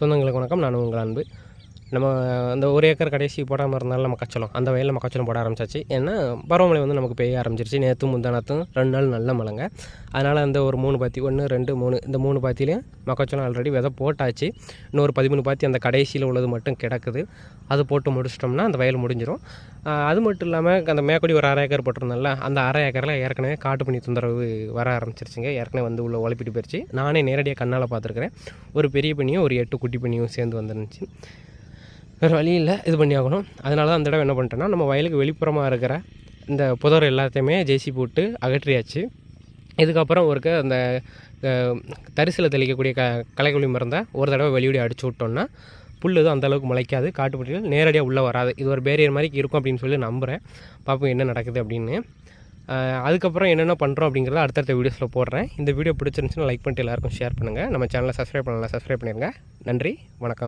சொந்தங்களுக்கு வணக்கம். நான் உங்கள் அன்பு. நம்ம அந்த ஒரு ஏக்கர் கடைசி போடாமல் இருந்தாலும் நம்ம கச்சலம் அந்த வயலில் மக்காச்சோளம் போட ஆரம்பிச்சாச்சு. ஏன்னா பருவமழை வந்து நமக்கு பெய்ய ஆரம்பிச்சிருச்சு. நேற்று முந்தானத்தும் ரெண்டு நாள் நல்ல மழைங்க. அதனால் அந்த ஒரு மூணு பாத்தி ஒன்று ரெண்டு மூணு இந்த மூணு பாத்திலையும் மக்காச்சோளம் ஆல்ரெடி விதை போட்டாச்சு. இன்னொரு பதிமூணு பாத்தி அந்த கடைசியில் உள்ளது மட்டும் கிடக்குது. அது போட்டு முடிச்சிட்டோம்னா அந்த வயல் முடிஞ்சிடும் அது மட்டும் இல்லாமல் அந்த மேற்கொடி ஒரு அரை ஏக்கர் போட்டிருந்தோம்ல அந்த அரை ஏக்கரில் ஏற்கனவே காட்டு பண்ணி தொந்தரவு வர ஆரம்பிச்சிருச்சுங்க. ஏற்கனவே வந்து உள்ள உழைப்பிட்டு போயிடுச்சு நானே நேரடியாக கண்ணால் பார்த்துருக்குறேன். ஒரு பெரிய பண்ணியும் ஒரு எட்டு குட்டி பண்ணியும் சேர்ந்து வந்துருந்துச்சு. வேறு வழி இல்லை இது பண்ணி ஆகணும் அதனால தான் அந்த தடவை என்ன பண்ணிட்டேன்னா நம்ம வயலுக்கு வெளிப்புறமாக இருக்கிற இந்த புதர் எல்லாத்தையுமே ஜேசி போட்டு அகற்றியாச்சு. இதுக்கப்புறம் ஒருக்க அந்த தரிசில் தெளிக்கக்கூடிய க கலைக்குழி மருந்தை ஒரு தடவை வெளியோடி அடிச்சு விட்டோம்னா புல் எதுவும் அந்தளவுக்கு முளைக்காது காட்டுப்பட்டியில் நேரடியாக உள்ளே வராது. இது ஒரு பேரியர் மாதிரி இருக்கும் அப்படின்னு சொல்லி நம்புகிறேன் பார்ப்போம் என்ன நடக்குது அப்படின்னு. அதுக்கப்புறம் என்னென்ன பண்ணுறோம் அப்படிங்கிறத அடுத்தடுத்த வீடியோஸில் போடுறேன். இந்த வீடியோ பிடிச்சிருந்துச்சுன்னா லைக் பண்ணிட்டு எல்லாருக்கும் ஷேர் பண்ணுங்கள் நம்ம சேனலை சப்ஸ்கிரைப் பண்ணலாம் சப்ஸ்கிரைப் பண்ணிடுங்க நன்றி வணக்கம்.